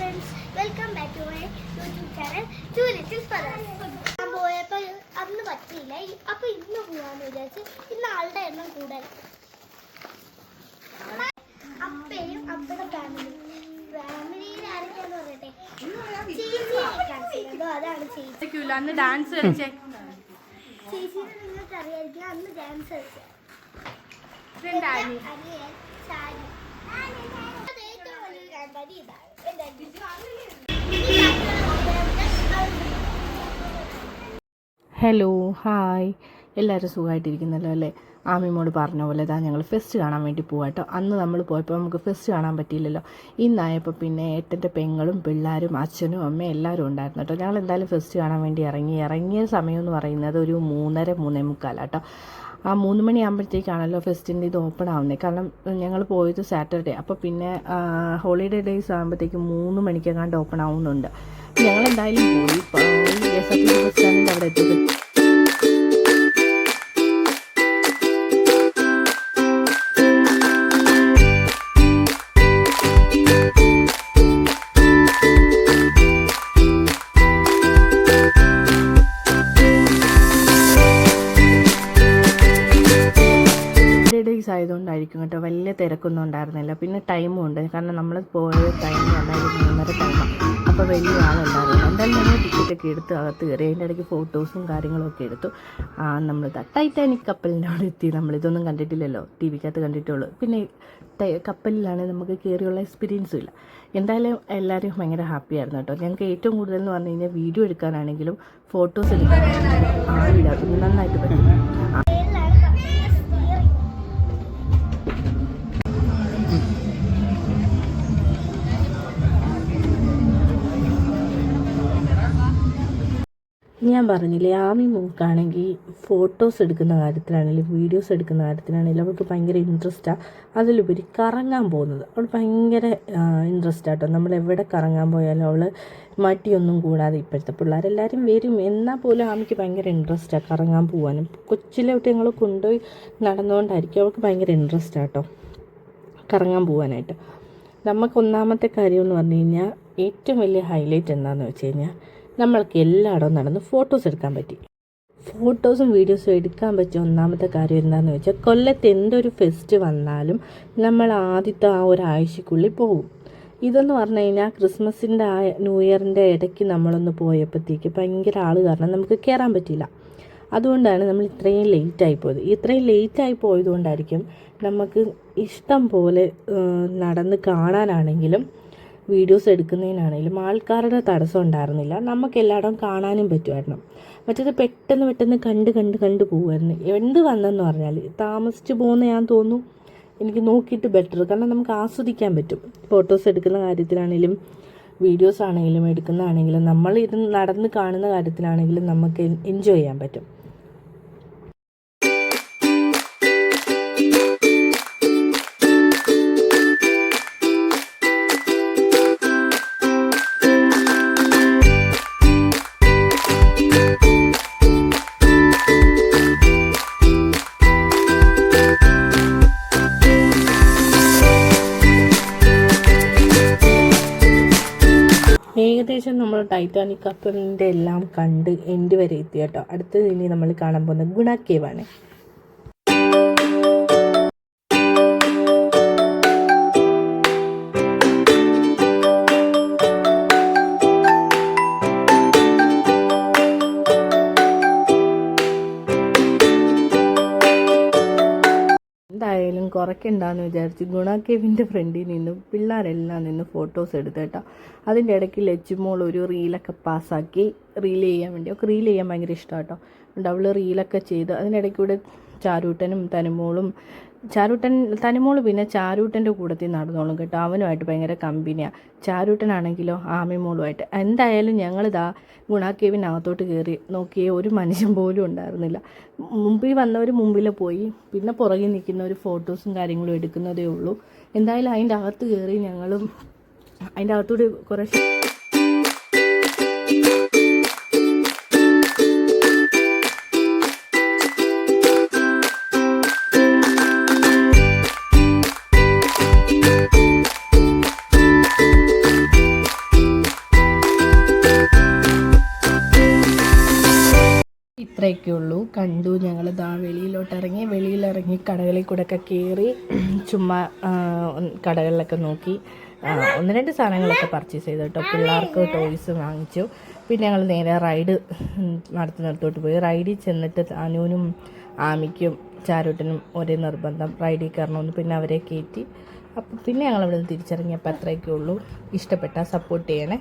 Friends welcome back to my YouTube channel to little ഞാൻ പോയപ്പോൾ അന്ന് പറ്റിയില്ല. ഈ- അപ്പൊ ഇന്ന് പോവാന്ന് വിചാരിച്ച് ഇന്ന് ആളുടെ എണ്ണം കൂടുതൽ അപ്പയും അപ്പയുടെ ഫാമിലി ഫാമിലിയിൽ ആരൊക്കെയാന്ന് പറയട്ടെ? ചേച്ചിയെ അതാണ് ചേച്ചി. അന്ന് ഡാൻസ് കളിച്ചേ. ചേച്ചിനെ നിങ്ങൾക്ക് അറിയായിരിക്കും അന്ന് ഡാൻസ് കളിച്ചേ. അനിയൻ ചാരി. ഏറ്റവും വലിയ കാര്യം ഇതാണ്. ഹലോ ഹായ് എല്ലാവരും സുഖമായിട്ടിരിക്കുന്നല്ലോ അല്ലേ? ആമിമോട് പറഞ്ഞ പോലെ ഇതാ ഞങ്ങൾ ഫെസ്റ്റ് കാണാൻ വേണ്ടി പോവാട്ടോ അന്ന് നമ്മൾ പോയപ്പോൾ നമുക്ക് ഫെസ്റ്റ് കാണാൻ പറ്റിയില്ലല്ലോ. ഇന്നായപ്പോൾ പിന്നെ ഏട്ടന്റെ പെങ്ങളും പിള്ളേരും അച്ഛനും അമ്മയും എല്ലാവരും ഉണ്ടായിരുന്നു കേട്ടോ ഞങ്ങൾ എന്തായാലും ഫെസ്റ്റ് കാണാൻ വേണ്ടി ഇറങ്ങി. ഇറങ്ങിയ സമയം എന്ന് പറയുന്നത് ഒരു മൂന്നര മൂന്നേ മുക്കാലാട്ടോ ആ മൂന്ന് മണിയാകുമ്പോഴത്തേക്കാണല്ലോ ഫെസ്റ്റിന്റെ ഇത് ഓപ്പൺ ആവുന്നത് കാരണം ഞങ്ങൾ പോയത് സാറ്റർഡേ അപ്പോൾ പിന്നെ ഹോളിഡേ ഡേയ്സ് ആകുമ്പോഴത്തേക്കും മൂന്ന് മണിക്കെങ്ങാണ്ട് ഓപ്പൺ ആവുന്നുണ്ട്. ഞങ്ങൾ എന്തായാലും പോയി. എസ് എഫ് ബസ് സ്റ്റാൻഡിന്റെ അവിടെ എത്തിയപ്പോൾ ആയതുകൊണ്ടായിരിക്കും കേട്ടോ. വലിയ തിരക്കൊന്നും ഉണ്ടായിരുന്നില്ല. പിന്നെ ടൈമും ഉണ്ട്. കാരണം നമ്മൾ പോയ ടൈം രണ്ടായിരത്തി മൂന്നര ടൈമാണ് അപ്പോൾ വലിയ ആളുണ്ടായിരുന്നു എന്തായാലും ഞങ്ങൾ ടിക്കറ്റൊക്കെ എടുത്ത് അകത്ത് കയറി അതിന്റെ ഇടയ്ക്ക് ഫോട്ടോസും കാര്യങ്ങളൊക്കെ എടുത്തു. ആ, നമ്മൾ ടൈറ്റാനിക് കപ്പലിന്റെ അവിടെ എത്തി. നമ്മൾ ഇതൊന്നും കണ്ടിട്ടില്ലല്ലോ. ടി വിക്കകത്ത് കണ്ടിട്ടുള്ളൂ. പിന്നെ കപ്പലിലാണ് നമുക്ക് കയറിയുള്ള എക്സ്പീരിയൻസും ഇല്ല. എന്തായാലും എല്ലാവരും ഭയങ്കര ഹാപ്പി ആയിരുന്നു കേട്ടോ. ഞങ്ങൾക്ക് ഏറ്റവും കൂടുതൽ എന്ന് പറഞ്ഞു കഴിഞ്ഞാൽ വീഡിയോ എടുക്കാനാണെങ്കിലും ഫോട്ടോസ് എടുക്കാനാണെങ്കിലും ആളില്ലാത്തത് നന്നായിട്ട് പറ്റും. ഞാൻ പറഞ്ഞില്ലേ ആമി മൂക്കാണെങ്കിൽ ഫോട്ടോസ് എടുക്കുന്ന കാര്യത്തിലാണെങ്കിലും വീഡിയോസ് എടുക്കുന്ന കാര്യത്തിലാണെങ്കിലും അവൾക്ക് ഭയങ്കര ഇൻട്രസ്റ്റാണ് അതിലുപരി കറങ്ങാൻ പോകുന്നത്. അവൾ ഭയങ്കര ഇൻട്രസ്റ്റ് ആട്ടോ നമ്മൾ എവിടെ കറങ്ങാൻ പോയാലും അവൾ മടിയൊന്നും കൂടാതെ ഇപ്പോഴത്തെ പിള്ളേരെല്ലാവരും വരും. എന്നാൽ പോലും ആമിക്ക് ഭയങ്കര ഇൻട്രസ്റ്റാണ് കറങ്ങാൻ പോകാനും കൊച്ചിലെ തൊട്ട് ഞങ്ങൾ കൊണ്ടുപോയി നടന്നുകൊണ്ടായിരിക്കും അവൾക്ക് ഭയങ്കര ഇൻട്രസ്റ്റ് ആട്ടോ കറങ്ങാൻ പോകാനായിട്ട് നമുക്ക് ഒന്നാമത്തെ കാര്യം എന്ന് പറഞ്ഞു കഴിഞ്ഞാൽ ഏറ്റവും വലിയ ഹൈലൈറ്റ് എന്താണെന്ന് വെച്ച് കഴിഞ്ഞാൽ നമ്മൾക്ക് എല്ലായിടവും നടന്ന് ഫോട്ടോസ് എടുക്കാൻ പറ്റി. ഫോട്ടോസും വീഡിയോസും എടുക്കാൻ പറ്റിയ ഒന്നാമത്തെ കാര്യം എന്താണെന്ന് വെച്ചാൽ കൊല്ലത്ത് എന്തൊരു ഫെസ്റ്റ് വന്നാലും നമ്മൾ ആദ്യത്തെ ആ ഒരാഴ്ചക്കുള്ളിൽ പോകും. ഇതെന്ന് പറഞ്ഞു കഴിഞ്ഞാൽ ക്രിസ്മസിന്റെ ആ ന്യൂ ഇയറിന്റെ ഇടയ്ക്ക് നമ്മളൊന്ന് പോയപ്പോഴത്തേക്ക് ഭയങ്കര ആൾ കാരണം നമുക്ക് കയറാൻ പറ്റിയില്ല. അതുകൊണ്ടാണ് നമ്മൾ ഇത്രയും ലേറ്റ് ആയി പോയത്. ഇത്രയും ലേറ്റ് ആയി പോയതുകൊണ്ടായിരിക്കും നമുക്ക് ഇഷ്ടം പോലെ നടന്ന് കാണാനാണെങ്കിലും വീഡിയോസ് എടുക്കുന്നതിനാണെങ്കിലും ആൾക്കാരുടെ തടസ്സം ഉണ്ടായിരുന്നില്ല. നമുക്ക് എല്ലായിടവും കാണാനും പറ്റുമായിരുന്നു. മറ്റേത് പെട്ടെന്ന് പെട്ടെന്ന് കണ്ട് കണ്ട് കണ്ട് പോകുമായിരുന്നു. എന്ത് വന്നെന്ന് പറഞ്ഞാൽ താമസിച്ച് പോകുന്ന ഞാൻ തോന്നുന്നു എനിക്ക് നോക്കിയിട്ട് ബെറ്റർ കാരണം നമുക്ക് ആസ്വദിക്കാൻ പറ്റും. ഫോട്ടോസ് എടുക്കുന്ന കാര്യത്തിലാണെങ്കിലും വീഡിയോസ് ആണെങ്കിലും എടുക്കുന്നതാണെങ്കിലും നമ്മൾ ഇത് നടന്ന് കാണുന്ന കാര്യത്തിലാണെങ്കിലും നമുക്ക് എൻജോയ് ചെയ്യാൻ പറ്റും. നമ്മൾ ടൈറ്റാനിക് കപ്പലിന്റെ എല്ലാം കണ്ട് എൻഡ് വരെ എത്തി കേട്ടോ. അടുത്തത് ഇനി നമ്മൾ കാണാൻ പോകുന്നത് ഗുണ കുറയ്ക്കണ്ടെന്ന് വിചാരിച്ച് ഗുണ കേവിന്റെ ഫ്രണ്ടിൽ നിന്നും പിള്ളേരെല്ലാം നിന്ന് ഫോട്ടോസ് എടുത്ത് കേട്ടോ. അതിന്റെ ഇടയ്ക്ക് ലച്ചുമോൾ ഒരു റീലൊക്കെ പാസ്സാക്കി റീൽ ചെയ്യാൻ വേണ്ടി. ഒക്കെ റീൽ ചെയ്യാൻ ഭയങ്കര ഇഷ്ടമാണ് കേട്ടോ. അവൾ റീലൊക്കെ ചെയ്ത് അതിന്റെ ഇടയ്ക്ക് ഇവിടെ ചാരൂട്ടനും തനുമോളും ചാരൂട്ടൻ തനിമോൾ പിന്നെ ചാരൂട്ടന്റെ കൂടത്തിൽ നടന്നോളും കേട്ടോ. അവനുമായിട്ട് ഭയങ്കര കമ്പനിയാണ് ചാരൂട്ടനാണെങ്കിലോ ആമിമോളുമായിട്ട്. എന്തായാലും ഞങ്ങളിതാ ഗുണാക്കേവിനകത്തോട്ട് കയറി നോക്കിയേ ഒരു മനുഷ്യൻ പോലും ഉണ്ടായിരുന്നില്ല. മുമ്പിൽ വന്നവർ മുമ്പിൽ പോയി പിന്നെ പുറകിൽ ഒരു ഫോട്ടോസും കാര്യങ്ങളും എടുക്കുന്നതേ ഉള്ളൂ. എന്തായാലും അതിന്റെ അകത്ത് കയറി ഞങ്ങളും അതിന്റെ അകത്തൂടെ കുറേ അത്രയൊക്കെ ഉള്ളൂ. കണ്ടു. ഞങ്ങൾ ദാ വെളിയിലോട്ട് ഇറങ്ങി വെളിയിലിറങ്ങി കടകളിൽ കൂടെ ഒക്കെ കയറി ചുമ്മാ കടകളിലൊക്കെ നോക്കി ഒന്ന് രണ്ട് സാധനങ്ങളൊക്കെ പർച്ചേസ് ചെയ്തു കേട്ടോ. പിള്ളേർക്ക് ടോയ്സ് വാങ്ങിച്ചു. പിന്നെ ഞങ്ങൾ നേരെ റൈഡ് നടത്തുന്നിടത്തോട്ട് പോയി. റൈഡിൽ ചെന്നിട്ട് അനുവിനും ആമിക്കും ചാരുട്ടിനും ഒരേ നിർബന്ധം. റൈഡിൽ കയറണമെന്ന് പിന്നെ അവരെ കയറ്റി. അപ്പോൾ പിന്നെ ഞങ്ങൾ അവിടെ നിന്ന് തിരിച്ചിറങ്ങിയപ്പോൾ അത്രയൊക്കെ ഉള്ളൂ. ഇഷ്ടപ്പെട്ടാൽ സപ്പോർട്ട് ചെയ്യണേ.